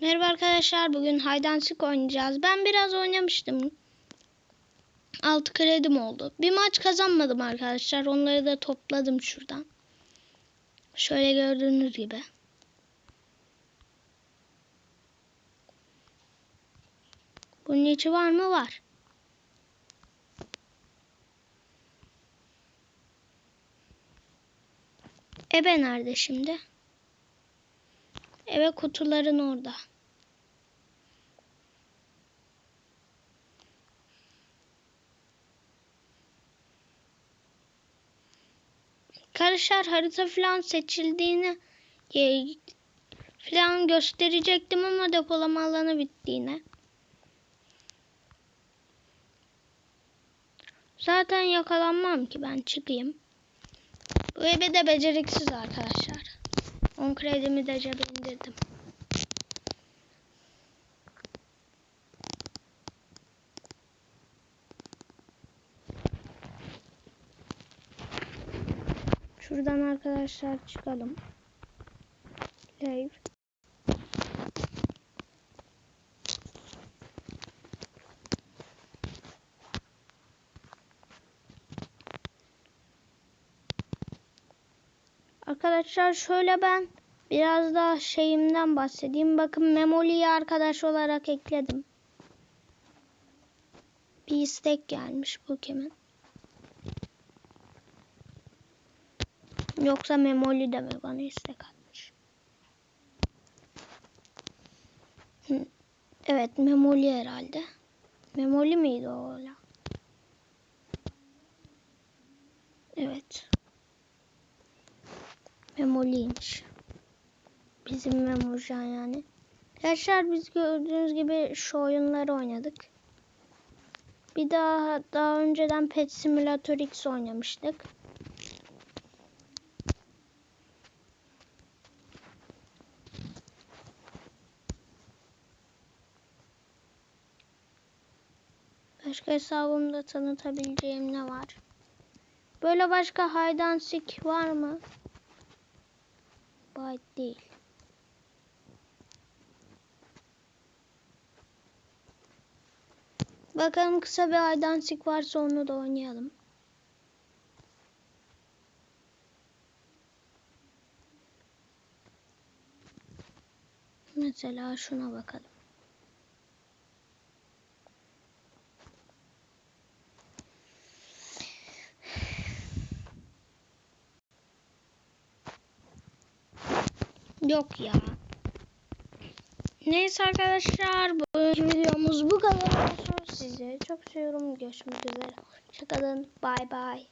Merhaba arkadaşlar. Bugün Haydansik oynayacağız. Ben biraz oynamıştım. 6 kredim oldu. Bir maç kazanmadım arkadaşlar. Onları da topladım şuradan. Şöyle gördüğünüz gibi. Bunun içi var mı? Var. Ebe nerede şimdi? Eve kutuların orada. Arkadaşlar harita falan seçildiğini e, falan gösterecektim ama depolama alanı bitti yine. Zaten yakalanmam ki ben çıkayım. Bu ebe de beceriksiz arkadaşlar. 10 kredimi de cebe indirdim. Şuradan arkadaşlar çıkalım. Live. Arkadaşlar şöyle ben biraz daha şeyimden bahsedeyim. Bakın Memoli'yi arkadaş olarak ekledim. Bir istek gelmiş bu kimin? Yoksa Memoli de mi bana istek atmış? Evet Memoli herhalde. Memoli miydi o öyle? Evet. Memoliymiş. Bizim Memurcan yani. Arkadaşlar biz gördüğünüz gibi şu oyunları oynadık. Bir daha daha önceden Pet Simulator X oynamıştık. Başka hesabımda tanıtabileceğim ne var? Böyle başka seek var mı? Byte değil. Bakalım kısa bir and seek varsa onu da oynayalım. Mesela şuna bakalım. Yok ya. Neyse arkadaşlar bu videomuz bu kadar olsun. Sizi çok seviyorum. Görüşmek üzere. Hoşçakalın. Bay bay.